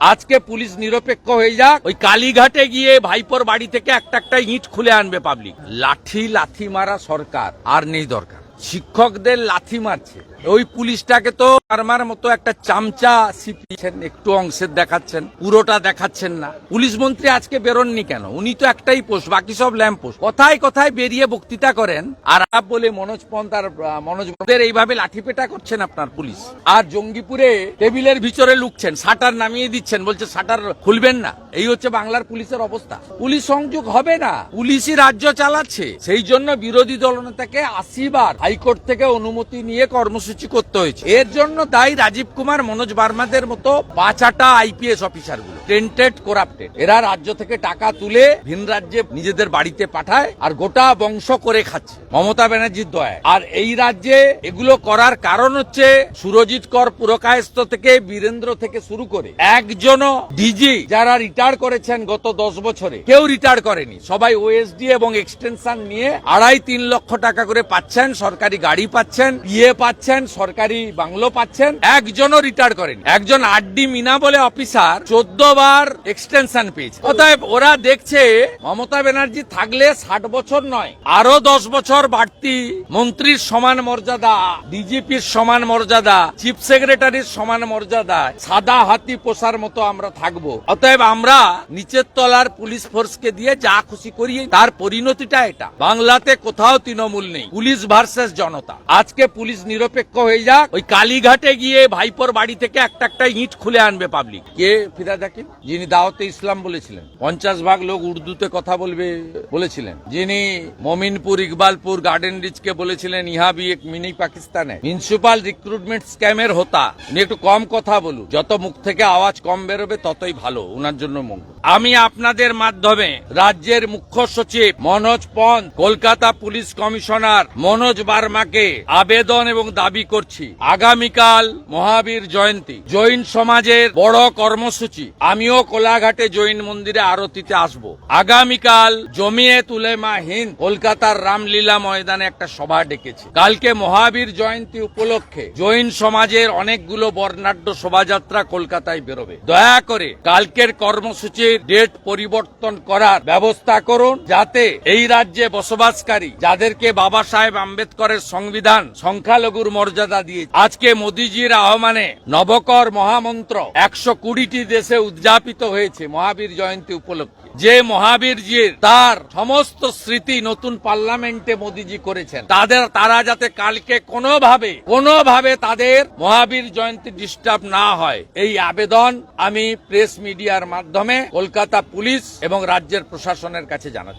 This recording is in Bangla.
আজকে পুলিশ নিরপেক্ষ হয়ে যাক। ওই কালীঘাটে গিয়ে ভাইপোর বাড়ি থেকে একটা একটা ইট খুলে আনবে পাবলিক লাঠি, লাথি মারা সরকার, আর নেই দরকার। শিক্ষকদের লাথি মারছে। ওই পুলিশটাকে তো আরমার মতো একটা চামচা সিপিছেন একটু অংশের দেখাচ্ছেন, পুরোটা দেখাচ্ছেন না। পুলিশ মন্ত্রী আজকে বেরোননি কেন? উনি তো একটাই পোস্ট, বাকি সব ল্যাম্প পোস্ট। কথায় কথায় বেরিয়ে বক্তৃতা করেন? আর বলে মনোজ পন্থ আর মনোজ পন্থের এইভাবে লাঠিপেটা করছেন আপনার পুলিশ? আর জঙ্গিপুরে টেবিলের ভিতরে লুকছেন, শাটার নামিয়ে দিচ্ছেন, বলছে শাটার খুলবেন না। এই হচ্ছে বাংলার পুলিশের অবস্থা। পুলিশ সংযোগ হবে না, পুলিশই রাজ্য চালাচ্ছে। সেই জন্য বিরোধী দলনেতাকে আশিবার হাইকোর্ট থেকে অনুমতি নিয়ে কর্মসূচি করতে হয়েছে। এর জন্য দায়ী রাজীব কুমার, মনোজ বার্মাদের মতো পাঁচাটা আইপিএস অফিসারগুলো টেন্টেড করাপ্টেড এরা রাজ্য থেকে টাকা তুলে ভিন রাজ্যে নিজেদের বাড়িতে পাঠায় আর গোটা বংশ করে খাচ্ছে। মমতা ব্যানার্জির দয়ায়। আর এই রাজ্যে এগুলো করার কারণ হচ্ছে সুরজিৎ কর পুরকায়স্ত থেকে বীরেন্দ্র থেকে শুরু করে একজনও ডিজি যারা রিটায়ার করেছেন গত দশ বছরে, কেউ রিটায়ার করেনি। সবাই ওএসডি এবং এক্সটেনশন নিয়ে আড়াই তিন লক্ষ টাকা করে পাচ্ছেন, সরকারি গাড়ি পাচ্ছেন পিএ পাচ্ছেন সরকারি বাংলো পাচ্ছেন, একজনও রিটায়ার করেন। একজন আড্ডি মিনা বলে অফিসার চোদ্দ বার এক্সটেনশন পেয়েছে। অতএব ওরা দেখছে মমতা ব্যানার্জি থাকলে ষাট বছর নয় আরও দশ বছর বাড়তি মন্ত্রীর সমান মর্যাদা ডিজিপির সমান মর্যাদা চিফ সেক্রেটারির সমান মর্যাদা, সাদা হাতি পোষার মতো আমরা থাকব। অতএব আমরা নিচের তলার পুলিশ ফোর্সকে দিয়ে যা খুশি করি তার পরিণতিটা এটা। বাংলাতে কোথাও তৃণমূল নেই, পুলিশ ভার্সেস জনতা। আজকে পুলিশ নিরপেক্ষ হয়ে যাক। ওই কালীঘাটে গিয়ে ভাইপোর বাড়ি থেকে একটা একটা ইট খুলে আনবে পাবলিক কে? ফিরাদ হাকিম। যিনি দাওয়াতে ইসলাম বলেছিলেন। পঞ্চাশ ভাগ লোক উর্দুতে কথা বলবে বলেছিলেন। যিনি মমিনপুর ইকবালপুর গার্ডেন রিচকে বলেছিলেন ইহা বি এক মিনি পাকিস্তানে। মিউনিসিপাল রিক্রুটমেন্ট স্ক্যামের হোতা। উনি একটু কম কথা বলুন যত মুখ থেকে আওয়াজ কম বেরোবে, ততই ভালো। ওনার জন্য মঙ্গল। আমি আপনাদের মাধ্যমে রাজ্যের মুখ্য সচিব মনোজ পন্থ কলকাতা পুলিশ কমিশনার মনোজ বার্মাকে আবেদন এবং দাবি করছি। আগামীকাল মহাবীর জয়ন্তী। জৈন সমাজের বড় কর্মসূচি। আমিও কোলাঘাটে জৈন মন্দিরে আরতিতে আসব। আগামীকাল জমিয়ে তুলেমা হিন্দ কলকাতার রামলীলা ময়দানে একটা সভা ডেকেছে। কালকে মহাবীর জয়ন্তী উপলক্ষে জৈন সমাজের অনেকগুলো বর্ণাঢ্য শোভাযাত্রা কলকাতায় বেরোবে। দয়া করে কালকের কর্মসূচির ডেট পরিবর্তন করার ব্যবস্থা করুন যাতে এই রাজ্যে বসবাসকারী, যাদেরকে বাবা সাহেব আম্বেদকরের সংবিধান সংখ্যালঘুর মর্যাদা দিয়ে আজকে মোদিজির আহ্বানে নবকর মহামন্ত্র একশো কুড়িটি দেশে উদযাপিত হয়েছে মহাবীর জয়ন্তী উপলক্ষে। যে মহাবীরজির তার সমস্ত স্মৃতি নতুন পার্লামেন্টে মোদিজি করেছেন, তাদের, তারা যাতে কালকে কোনোভাবে কোনোভাবে তাদের মহাবীর জয়ন্তী ডিস্টার্ব না হয়। এই আবেদন আমি প্রেস মিডিয়ার মাধ্যমে কলকাতা পুলিশ এবং রাজ্যের প্রশাসনের কাছে জানাচ্ছি।